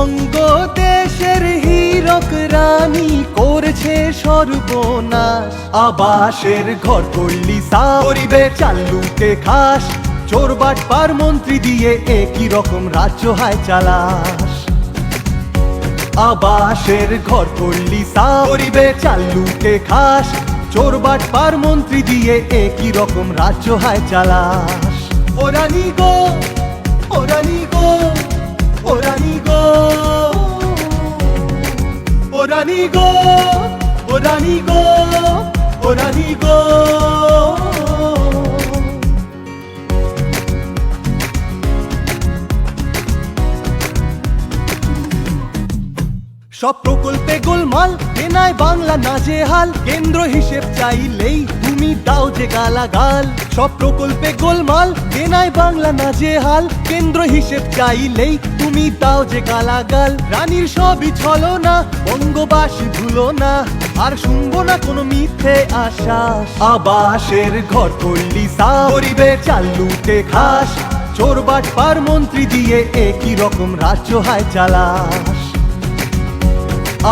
বঙ্গ দেশের হীরক রানী করেছে সর্বনাশ। আবাসের ঘর করলি সা করিবে চাল্লুকে খাস। চোর বাটপার মন্ত্রী দিয়ে একই রকম রাজ্য হায় চালাস। আবাসের ঘর করলি সা করিবে চাল্লুকে খাস। চোর বাটপার মন্ত্রী দিয়ে একই রকম রাজ্য হায় চালাস। ওরানি গো ওরানি গো ওরানি গো। গো ওরানি গো ওরানি গো। সব প্রকল্পে গোলমাল কেনায় বাংলা নাজেহাল কেন্দ্র হিসেব চাইলেই দাও যে গালাগাল, সব প্রকল্পে গোলমাল কেনায় বাংলা নাজেহাল কেন্দ্র হিসেব চাইলেই তুমি দাও যে গালাগাল। রানীর সবই ছলো না বঙ্গবাসী ভুলো না আর শুনব না কোনো মিথ্যে আশ্বাস। আবাসের ঘর করলি সা করিবে চাল্লুতে খাস। চোর বাটপার মন্ত্রী দিয়ে একই রকম রাজ্য হায় চালাস।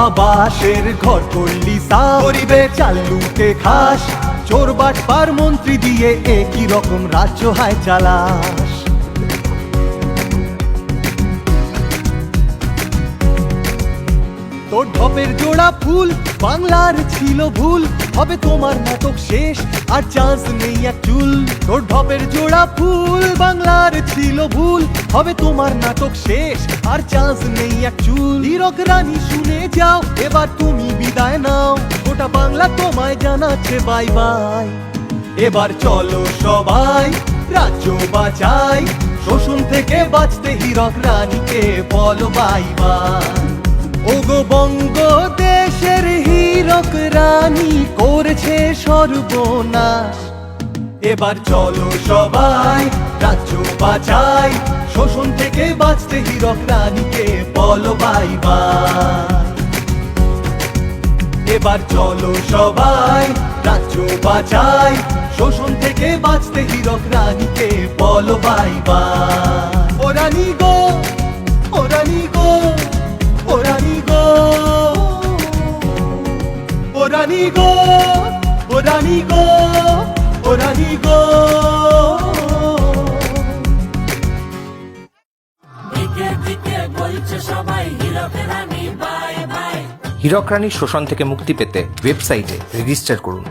আবাসের ঘর করলি সা করিবে চাল্লুতে খাস। চোর বাটপার মন্ত্রী দিয়ে একই রকম রাজ্য হায় চালাস। তোর ঢপের জোড়া ফুল বাংলার ছিল ভুল। হবে তোমার নাটক শেষ। আর চান্স নেই এক চুল। তোর ঢপের জোড়া ফুল, বাংলার ছিল ভুল। হবে তোমার নাটক শেষ। আর চান্স নেই এক চুল। হীরক রানী, শুনে যাও। এবার তুমি বিদায় নাও। গোটা বাংলা তোমায় জানাচ্ছে বাই বাই। এবার চলো সবাই, রাজ্য বাঁচাই শোষণ থেকে বাঁচতে হীরক রানীকে বলো বাই বাই। ওগো বঙ্গ দেশের হীরক রানী। সর্বনাশ। এবার চলো সবাই, রাজ্য বাঁচাই। শোষণ থেকে বাঁচতে হীরক রানীকে বলো বাই এবার চলো সবাই, রাজ্য বাঁচাই। শোষণ থেকে বাঁচতে হীরক রানীকে বলো বাই ও রানী গো, ও রানী গো, ও রানী গো। ও রানী গো। ও রানী গো ও রানী গো। দিকে দিকে বলছে সবাই হীরক রানী বাই বাই। হীরক রানীর শোষণ থেকে মুক্তি পেতে ওয়েবসাইটে রেজিস্টার করুন।